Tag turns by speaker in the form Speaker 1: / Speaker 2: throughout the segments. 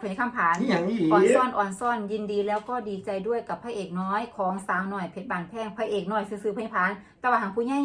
Speaker 1: เผยคำผาน
Speaker 2: นี่อย่างนี้
Speaker 1: อ่อนซ่อนอ่อนซ่อนยินดีแล้วก็ดีใจด้วยกับพระเอกน้อยของสาวหน่อยเพชรบานแพงพระเอกน้อยซื้อๆเพยผานแต่ว่าหางผู้ใหญ่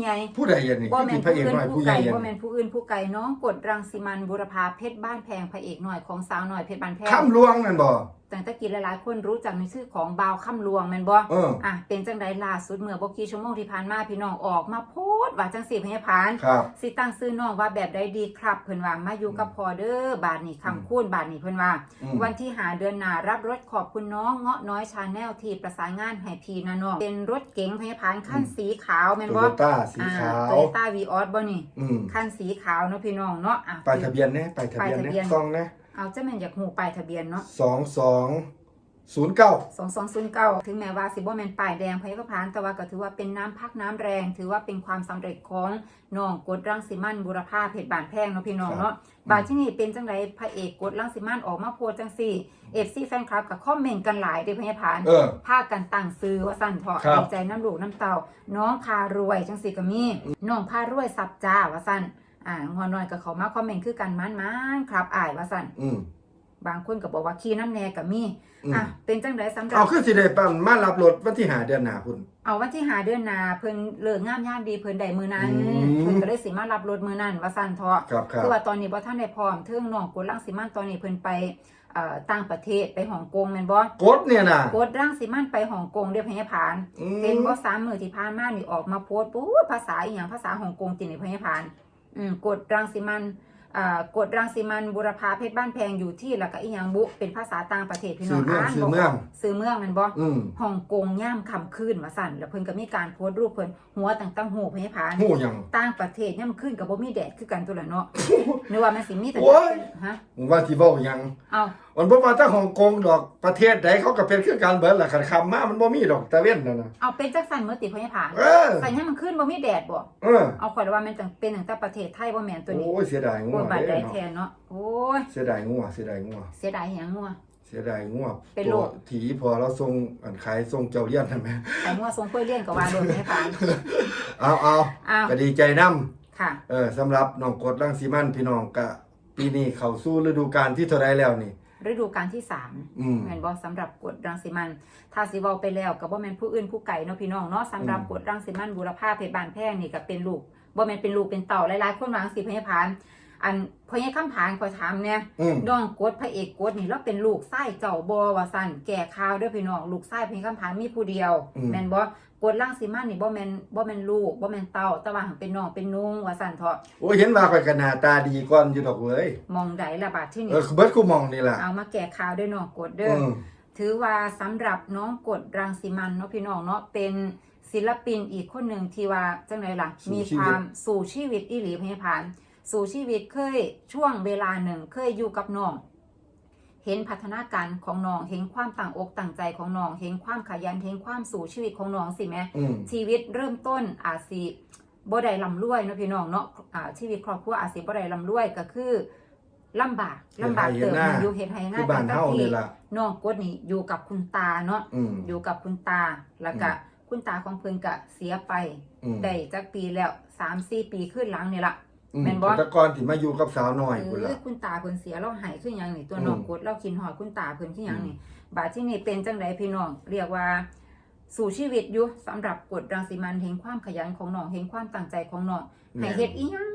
Speaker 1: ใหญ่
Speaker 2: ผู้ใดยันนี่
Speaker 1: บ่
Speaker 2: คือ
Speaker 1: แม่
Speaker 2: ติ
Speaker 1: น
Speaker 2: ดพระ
Speaker 1: ผู้
Speaker 2: เอก
Speaker 1: อื่น
Speaker 2: หน่อย
Speaker 1: ผู้
Speaker 2: ผู้ใหญ่
Speaker 1: ไก่
Speaker 2: ยัน
Speaker 1: บ่แม่นผู้อื่นผู้ไก่น้องกดรังสิมันบุรพาเพชรบ้านแพงพระเอกน้อยของสาวหน่อยเพชรบานแพง
Speaker 2: ข้ามลวงนั่นบ่
Speaker 1: แต่ตะกี้หลายๆคนรู้จักในชื่อของบาวค่ำลวงแม่นบ่
Speaker 2: เออ
Speaker 1: อะเป็นจังไดล่าสุดเมื่อบ่กี่ชั่วโมงที่ผ่านมาพี่น้องออกมาโพสต์ว่าจังสี่พยาพาน
Speaker 2: ครับ
Speaker 1: สิตั้งซื้อน้องว่าแบบใดดีครับเพิ่นว่ามาอยู่กับพอเด้อบาทนี้คำคูณบาทนี้เพิ่นว่า
Speaker 2: อืม
Speaker 1: วันที่หาเดือนหน้ารับรถขอบคุณน้องเงาะน้อยชาแนลที่ประสานงานให้พี่นะน้องเป็นรถเก๋งพยาพานคันสีขาวแม่น
Speaker 2: โต
Speaker 1: บ่
Speaker 2: โยต้าสีขาว
Speaker 1: โตโยต้าวีออสบ่นี่
Speaker 2: อืม
Speaker 1: คันสีขาวเนาะพี่น้องเนาะอะ
Speaker 2: ป้ายทะเบียนเนี่ยป้ายทะเบียน
Speaker 1: ป้ายทะเบีย
Speaker 2: เนี่
Speaker 1: น
Speaker 2: ยซองนะ
Speaker 1: เอาจะแม่นอยากหูป้ายทะเบียนเนาะ
Speaker 2: สองสอง ศูนย์เก้า
Speaker 1: 2209ถึงแม้ว่าสิบ่แม่นป้ายแดงไผก็ผ่านแต่ว่าก็ถือว่าเป็นน้ำพักน้ำแรง ถือว่าเป็นความสำเร็จของน้องกดรังสิมันบุรพาเพชรบานแพงเนาะพี่น้องเนาะบาดที่นี่เป็นจังไดพระเอกกดรังสิมันออกมาโพสต์จังซี่ FC แฟนคลับก็คอมเมนต์กันหลายเด้อพะยาผาน
Speaker 2: เออ
Speaker 1: พากันตั้งซื้อว่าสั่นเถาะ
Speaker 2: ครับ
Speaker 1: ดีใจน้ำลูกน้ำเต่าน้องพารวยจังซี่ก็มีน้องพารวยสับจ้าว่าสั่นอ่างอน้อยก็เขามาคอมเมนต์คือกันมันๆครับอ้ายว่าสั่น
Speaker 2: อืม
Speaker 1: บางคนก็บอกว่าขี้น้ำแน่ก็มี
Speaker 2: อืม
Speaker 1: อะเป็นจังไดสำหรั
Speaker 2: เอา
Speaker 1: บ
Speaker 2: คือสิได้ปั๊มมารับรถวันที่หาเดือนหน้าพุ่น
Speaker 1: เอาวันที่หาเดือนหนาเพิ่นเลิกงามยามดีเพิ่นได้มือนั้น
Speaker 2: อืม
Speaker 1: เพิ่นก็เลยสิมารับรถมือนั้นว่าสั่นเถาะ
Speaker 2: ครับครับ
Speaker 1: คือว่าตอนนี้บ่ทันได้พร้อมเทิงน้องกดรังสิมันตอนนี้เพิ่นไปเอ่อต่างประเทศไปฮ่องกงแม่นบ่
Speaker 2: กดเนี่ยนะ
Speaker 1: กดรังสิมันไปฮ่องกงเด้อพญาผาน
Speaker 2: อืม
Speaker 1: เห็นบ่สามมื้อที่ผ่านมานี่ออกมาโพสต์ปุ๊บภาษาอีหยังภาษาฮ่องกงตินี่พญาผานอืมกดรังสิมันอ่า กดรังสิมันบุรพาเพชรบ้านแพงอยู่ที่แล้วก็อีหยังบุเป็นภาษาต่างประเทศพี่น้
Speaker 2: สื่
Speaker 1: อ
Speaker 2: องเมือง
Speaker 1: อ่าน
Speaker 2: สื่อ
Speaker 1: บ่
Speaker 2: เมือง
Speaker 1: ซื้อเมืองแม่นบ่
Speaker 2: อืม
Speaker 1: ฮ่องกงย่ามค่ำคืนว่าสั่นแล้วเพิ่นก็มีการโพสต์รูปเพิ่นหัวต่างๆหูพญาผาน
Speaker 2: หูหยัง
Speaker 1: ต่างประเทศย่ามคืนก็บ่มีแดดคือกันตัวละเนาะนึกว่ามันสิมีแต่
Speaker 2: โอ้ย
Speaker 1: ฮะ
Speaker 2: ผมว่าที่เว้าหยัง
Speaker 1: เอา
Speaker 2: มันบ่ว่าแต่ฮ่องกงดอกประเทศใดเขาก็เป็นคือการเบิดล่ะคันคำมามันบ่มีดอกตะเว้นนั่นน่ะ
Speaker 1: เอาเป็นจักสั่นเมื่อติพญาผาน
Speaker 2: เออ
Speaker 1: ใส่ให้มันขึ้นบ่มีแดดบ่
Speaker 2: เออ
Speaker 1: เอาข่อยว่ามันจังเป็นตั้งแต่ประเทศไทยบ่แม่นตัวนี้
Speaker 2: โอ้ยเสียดายงั
Speaker 1: โอ้
Speaker 2: วย
Speaker 1: บาด
Speaker 2: เด้
Speaker 1: ได้
Speaker 2: เนาะ
Speaker 1: แทนเนาะโอ้ย
Speaker 2: เสียดายงัวเสียดายงัว
Speaker 1: เสียดายแหงงัว
Speaker 2: เสียดายงัว
Speaker 1: เป็น
Speaker 2: ตั
Speaker 1: โร
Speaker 2: ว
Speaker 1: ค
Speaker 2: ถีพอเราส่งอันขายส่งเจ้าเลี้ยนนั่นแหม
Speaker 1: ไข่งัวทรงกล้วยเลี้ยงก็ว่าโดนพญาผาน
Speaker 2: เอาเอา
Speaker 1: อ้าว
Speaker 2: ก็ดีใจนํ
Speaker 1: ค่ะ
Speaker 2: เออสำหรับน้องกดรังสีมันพี่น้องก็ปีนี้เข้าสู่ฤดูกาลที่เท่าไรแล้วนี่
Speaker 1: ฤดูกาลที่สาม
Speaker 2: อืม
Speaker 1: แม่นบ่สำหรับกฎรังสิมันถ้าสิเว้าไปแล้วก็บ่แม่นผู้อื่นผู้ไก่เนาะพี่น้องเนาะสำหรับ
Speaker 2: อืม
Speaker 1: กฎรังสิมันบุรพาเพชรบานแพงนี่ก็เป็นลูกบ่แม่นเป็นลูกเป็นเต่าหลายๆคนวาจังสิพญาผาน อันพญาคำผานขอยถามเนี่ย
Speaker 2: อืม
Speaker 1: น้องกดพระเอกกดนี่เราเป็นลูกไส้เจ้าบ่ว่าซั่นแก่ข่าวเด้อพี่น้องลูกไส้พญาคำผานมีผู้เดียว
Speaker 2: อืม
Speaker 1: แม่นบ่กดรังสิมันนี่บ่แม่นบ่แม่นลูกบ่แม่นเต่าแต่ว่าหังเป็นน้องเป็นนุ่งว่าซั่นเถาะ
Speaker 2: โอ้ยเห็นว่าข่อยก็หน้าตาดีก่อนอยู่ดอกเว้ย
Speaker 1: มองใดละบาดที่
Speaker 2: เอ
Speaker 1: นี่
Speaker 2: อเบิดกูมองนี่ล่ะ
Speaker 1: เอามาแก่ข่าวด้วยน้องกดเด้อ
Speaker 2: อื
Speaker 1: อ
Speaker 2: ม
Speaker 1: ถือว่าสำหรับน้องกดรังสิมันเนาะพี่น้องเนาะเป็นศิลปินอีกคนหนึ่งที่ว่าจังไดล่ะมีความสู่ชีวิตอีหลีพยาพาน สู่ชีวิตเคยช่วงเวลาหนึ่งเคยอยู่กับน้อง เห็นพัฒนาการของน้องเห็นความต่างอกต่างใจของน้องเห็นความขยันเห็นความสู่ชีวิตของน้องสิแม่
Speaker 2: อืม
Speaker 1: ชีวิตเริ่มต้นอาจสิบ่ได้ลำรวยเนาะพี่น้องเนาะอ่าชีวิตครอบครัวอาจสิบ่ได้ลำรวยก็คือลำบากลำบากเติบอยู่เฮ็ดให้ห
Speaker 2: คื
Speaker 1: น้า
Speaker 2: อบ้าน
Speaker 1: ตั้ง
Speaker 2: เฮา
Speaker 1: แต่
Speaker 2: นี่
Speaker 1: ที่
Speaker 2: ล่ะ
Speaker 1: น้องกดนี่อยู่กับคุณตาเนาะ
Speaker 2: อืม
Speaker 1: อยู่กับคุณตาแล้วก็
Speaker 2: อืม
Speaker 1: คุณตาของเพิ่นก็เสียไป
Speaker 2: อืม
Speaker 1: ได้จักปีแล้ว3 4ปีขึ้นหลังนี่ล่ะ
Speaker 2: อืม
Speaker 1: แม่นบ่
Speaker 2: แต่ก่อนที่มาอยู่กับสาวน้อยพุ่น
Speaker 1: เอ
Speaker 2: ล่ะ
Speaker 1: อคุณตาเพิ่นเสียเราใหายคือหยังนี่ตัว
Speaker 2: อืม
Speaker 1: น้องกดเราคินหอดคุณตาเพิ่นคือหยังนี่บาดที่นี่เป็นจังไดพี่น้องเรียกว่า สู่ชีวิตอยู่สำหรับกฎรังสีมันเห็นความขยันของน้องเห็นความตั้งใจของน้องให้เฮ็ดอีหยัง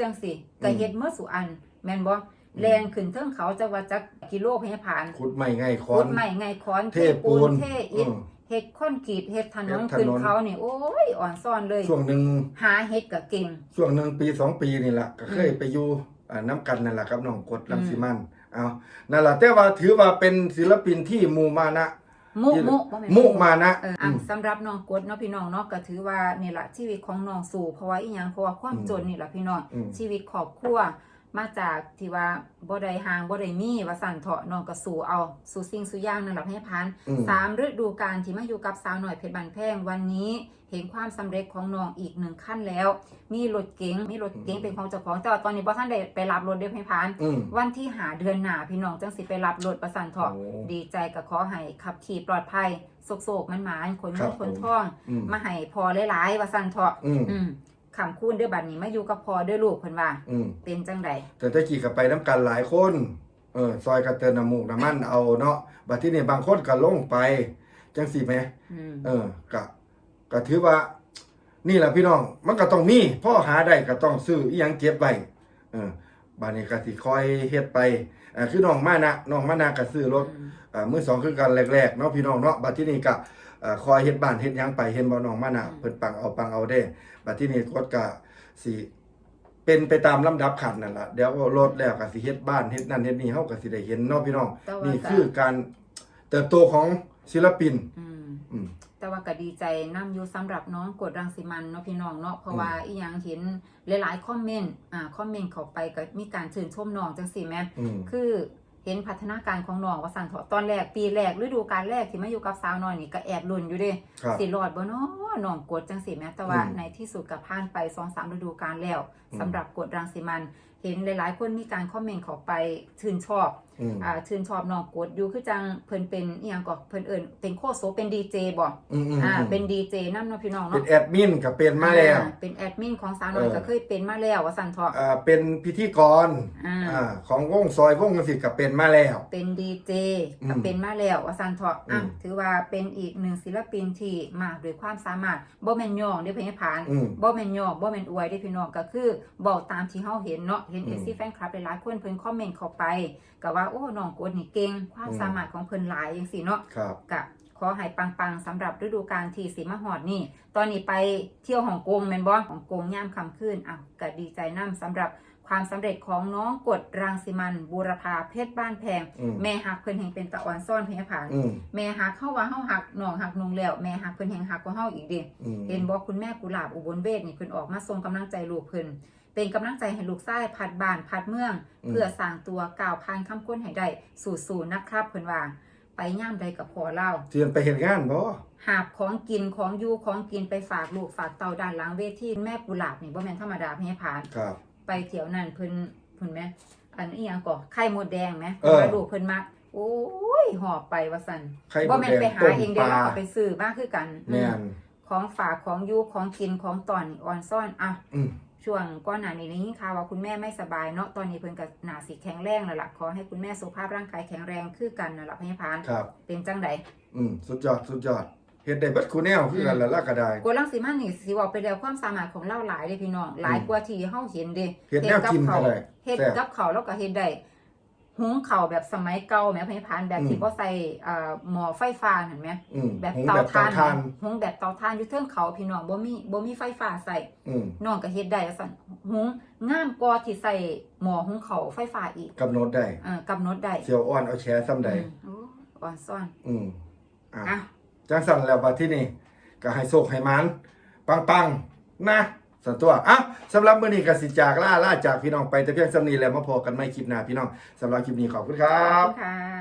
Speaker 1: จังสิก็เฮ็ดเมื่อสุอัน แม่นบ่แรงขึ้นเทิงเขาจักว่าจักกิโลพยาผาน
Speaker 2: ขุดไม้ไงคอ
Speaker 1: ขุ
Speaker 2: น
Speaker 1: ดไม้ไงค้อน
Speaker 2: เทปูน
Speaker 1: เทอิฐ
Speaker 2: อืม
Speaker 1: เฮ็ดคอนกรีตเฮ็ดถนน
Speaker 2: เฮ็ดถนน
Speaker 1: ขึ้นเขานี่โอ้ยอ่อนซ่อนเลย
Speaker 2: ช่วงหนึ่ง
Speaker 1: หาเฮ็ดก็เก่ง
Speaker 2: ช่วงหนึ่งปีสองปีนี่แหละก็เคย
Speaker 1: อืม
Speaker 2: ไปอยู่อ่าน้ำกันนั่นแหละครับน้องกด
Speaker 1: อืม
Speaker 2: ลังสีมันเอานั่นแหละแต่ว่าถือว่าเป็นศิลปินที่มูมานะ
Speaker 1: มุมุบ่แม่น
Speaker 2: มุมานะ
Speaker 1: เอออะสำหรับน้องกดเนาะพี่น้องเนาะก็ถือว่านี่ล่ะชีวิตของน้องสู่เพราะว่าอีหยังเพราะว่าความ
Speaker 2: อืม
Speaker 1: จนนี่ล่ะพี่น้อง
Speaker 2: อืม
Speaker 1: ชีวิตครอบครัว มาจากที่ว่าบ่ได้ห่างบ่ได้มีว่าสั่นเถาะน้องก็สู่เอาสู่สิ่งสู่อย่างนั่นแหละให้พัน
Speaker 2: อืม
Speaker 1: สามฤดูกาลที่มาอยู่กับสาวหน่อยเพชรบันแพงวันนี้ เห็นความสำเร็จของน้องอีกหนึ่งขั้นแล้ว มีรถเก๋งมีรถเก๋งเป็นของเจ้าของแต่ว่าตอนนี้บ่ทันได้ไปรับรถเด้อให้พัน
Speaker 2: อืม
Speaker 1: วันที่หาเดือนหน้าพี่น้องจังสิไปรับรถประสันเถาะ
Speaker 2: โอ้
Speaker 1: ดีใจก็ขอให้ขับขี่ปลอดภัยโศกๆมันหมานๆขน
Speaker 2: ครั
Speaker 1: เงิ
Speaker 2: บ
Speaker 1: นขนทอง
Speaker 2: อืม
Speaker 1: มาให้พอหลายๆว่าสั่นเถาะ
Speaker 2: อืม
Speaker 1: อืม คำคูณเด้อบัดนี้มาอยู่กับพอเด้อลูกเพิ่นว่า
Speaker 2: อืม
Speaker 1: เป็นจังได
Speaker 2: แต่ตะกี้ก็ไปน้ำกันหลายคน
Speaker 1: อ
Speaker 2: เออซอยกระเตินน้ำมูกน้ำมันเอาเนาะบัดที่นี่บางคนก็ลงไป จังสิแหม
Speaker 1: อืม
Speaker 2: เออก็ก็ถือว่า นี่แหละพี่น้อง มันก็ต้องมีพ่อหาได้ก็ต้องซื้ออีหยังเก็บไว้เออบาดนี้ก็สิคอยเฮ็ดไปอ่าคือน้องมานะน้องมานะก็ซื้อรถ
Speaker 1: อืม
Speaker 2: อ่ามือสองคือกันแรกๆเนาะพี่น้องเนาะบัดที่นี่ก็อ่าคอยเฮ็ดบ้านเฮ็ดหยังไปเห็นบ่น้องมานะเพิ่นปังเอาปังเอาเด้ บัดที่นี่กดก็สิเป็นไปตามลำดับขั้นนั่นล่ะเดี๋ยวรถแล้วก็สิเฮ็ดบ้านเฮ็ดนั่นเฮ็ดนี่เฮาก็สิได้เห็นเนาะพี่น้อง
Speaker 1: แต่ว่า
Speaker 2: นี่
Speaker 1: ก็
Speaker 2: คือการเติบโตของศิลปิน
Speaker 1: อืม
Speaker 2: อืม
Speaker 1: แต่ว่าก็ดีใจนํอยู่สำหรับน้องกดรังสิมันเนาะพี่น้องเนาะเพราะว่าอีหยังเห็นหลายๆคอมเมนต์อ่าคอมเมนต์เข้าไปก็มีการชื่นชมน้องจังซี่แหม
Speaker 2: อืม
Speaker 1: คือ เห็นพัฒนาการของน้องว่าสั่นเถาะตอนแรกปีแรกฤดูกาลแรกที่มาอยู่กับสาวน้อยนี่ก็แอบลุ้นอยู่เด้
Speaker 2: ครับ
Speaker 1: สิรอดบ่เนาะน้องกดจังสิแม้แต่ว่า
Speaker 2: อืม
Speaker 1: ในที่สุดกับผ่านไป2-3ฤดูกาลแล้ว
Speaker 2: อืม
Speaker 1: สำหรับกดรังสิมัน เห็นหลายๆ คนมีการคอมเมนต์เข้าไปชื่นชอบ
Speaker 2: อืม
Speaker 1: อ่าชื่นชอบน้องกดอยู่คือจังเพิ่นเป็นอีหยังก็เพิ่นเอิ้นเป็นโคโซเป็นดีเจบ่
Speaker 2: อืมอืม
Speaker 1: อ่า
Speaker 2: อืม
Speaker 1: เป็นดีเจนำเนาะพี่น้อง
Speaker 2: เป็น
Speaker 1: เนาะ
Speaker 2: แอดมินก็เป็นมาแล้ว
Speaker 1: อ่เป็นแอดมินของสาวน้อย
Speaker 2: เออ
Speaker 1: ก็เคยเป็นมาแล้วว่าสั่นเถาะ
Speaker 2: อ่าเป็นพิธีกร
Speaker 1: อ่า
Speaker 2: อ่าของวงซอยวงสิก็เป็นมาแล้ว
Speaker 1: เป็นดีเจ
Speaker 2: อืม
Speaker 1: ก็เป็นมาแล้วว่าซันเถาะอะ
Speaker 2: อืม
Speaker 1: ถือว่าเป็นอีกหนึ่งศิลปินที่มาด้วยความสามารถบ่แม่นย่องเด้อพี่ผาน
Speaker 2: อืม
Speaker 1: บ่แม่นย่องบ่แม่นอวยเด้อพี่น้องก็คือบอกตามที่เฮาเห็นเนาะเห็น
Speaker 2: อืม
Speaker 1: FC แฟนคลับหลายๆคนเพิ่นคอมเมนต์เข้าไปก็ว่าโอ้น้องกดนี่เก่งความ
Speaker 2: อืม
Speaker 1: สามารถของเพิ่นหลายจังซี่เนาะ
Speaker 2: ครับ
Speaker 1: ก็ขอให้ปังๆสำหรับฤดูกาลที่สิมาฮอดนี่ ตอนนี้ไปเที่ยวฮ่องกงแม่นบ่ฮ่องกงย่ามค่ำคืนอ้าวก็ดีใจนํสำหรับความสำเร็จของน้องกดรังสิมันบูรพาเพชรบ้านแพง
Speaker 2: อืม
Speaker 1: แม่หักเพิ่นแห่งเป็นตะอ่อนซ่อนเพียงผาน
Speaker 2: อืม
Speaker 1: แม่หักเข้าว่าเฮาหักน้องหักนงแล้ว แม่หักเพิ่นแห่งหักกว่าเฮาอีกเดิ
Speaker 2: อืม
Speaker 1: เห็นบอกคุณแม่กุหลาบอุบลเวทนี่เพิ่นออกมาส่งกำลังใจลูกเพิ่น เป็นกำลังใจให้ลูกชายพัดบ้านพัดเมืองเพื่อสร้างตัวก้าวผ่านคำก้นให้ได้สู่ๆนะครับเพิ่นว่าไปย่ามใดกับพอเล่า
Speaker 2: เทียนไปเห็นงานบ่
Speaker 1: หาบของกินของอยู่ของกินไปฝากลูกฝากเต่าด้านหลังเวทีแม่กุหลาบนี่บ่แม่นธรรมดาเพียงผาน
Speaker 2: ครับ
Speaker 1: ไปเที่ยวนั่นเพิ่นเพิ่นแหม่อันอีหยังก่อไข่มดแดงไหม
Speaker 2: เออ
Speaker 1: ว่าลูกเพิ่นมักโอ้ยหอบไปว่าซั่น
Speaker 2: ไข่
Speaker 1: บ่
Speaker 2: มด
Speaker 1: แม่น
Speaker 2: แดง
Speaker 1: ไปหา
Speaker 2: ต้ม
Speaker 1: เอง
Speaker 2: ป
Speaker 1: เด้
Speaker 2: ลา
Speaker 1: เอาไปซื้อมาคือกัน
Speaker 2: แม่น
Speaker 1: ของฝากของอยู่ของกินของตอนนี่อ่อนซ่อนอะ
Speaker 2: อืม
Speaker 1: ช่วงก่อนหน้านี้ได้ยินข่าวว่าคุณแม่ไม่สบายเนาะตอนนี้เพิ่นก็น่าสิแข็งแรงแล้วล่ะขอให้คุณแม่สุขภาพร่างกายแข็งแรงคือกันนั่นล่ะพยาพาน
Speaker 2: ครับ
Speaker 1: เป็นจังได
Speaker 2: อืมสุดยอดสุดยอดเฮ็ดได้เบิดคูแนวคือกันแล้วล่ะก็ได้
Speaker 1: โกลังสีมันนี่สิเว้าไปแล้วความสามารถของเราหลายเด้พี่น้องหลายกว่าที่เฮาเห็นเด้
Speaker 2: เฮ็ดแนวกินก็ได้
Speaker 1: เฮ็ด
Speaker 2: แซ่บ
Speaker 1: กับเขาวแล้วก็เฮ็ดได้ หุงข้าวแบบสมัยเก่าแหม่พยาพานแบบที่
Speaker 2: อืม
Speaker 1: บ่ใส่เอ่อหม้อไฟฟ้าเห็นไหม
Speaker 2: อืม
Speaker 1: แบบ
Speaker 2: หุง
Speaker 1: เตา
Speaker 2: แบบ
Speaker 1: ถ่า
Speaker 2: เตานถ่าน
Speaker 1: หุงแบบเตาถ่านอยู่เทิงเขาพี่น้องบ่มีบ่มีไฟฟ้าใส่
Speaker 2: อืม
Speaker 1: น้องก็เฮ็ดได้ว่าซั่นหุงงามกว่าที่ใส่หม้อหุงข้าวไฟฟ้าอีก
Speaker 2: กำหนดได้
Speaker 1: เอ่อกำหนดได้
Speaker 2: เสียวอ่อนเอาแชร์ซ้ำใด
Speaker 1: อืมโอ้อ่อนซ่อน
Speaker 2: อืมอะ
Speaker 1: อะ
Speaker 2: จังสั่นแล้วบัดที่นี่ก็ให้โชคให้มันปังๆ นะ สันตัวอะสำหรับมื้อนี้กสิจากล่าล่าจากพี่น้องไปแต่เพียงสำนีแล้วมาพอกันไม่คลิปหน้าพี่น้องสำหรับคลิปนี้ขอบคุณครั
Speaker 1: ขอบบ คุณค่ะ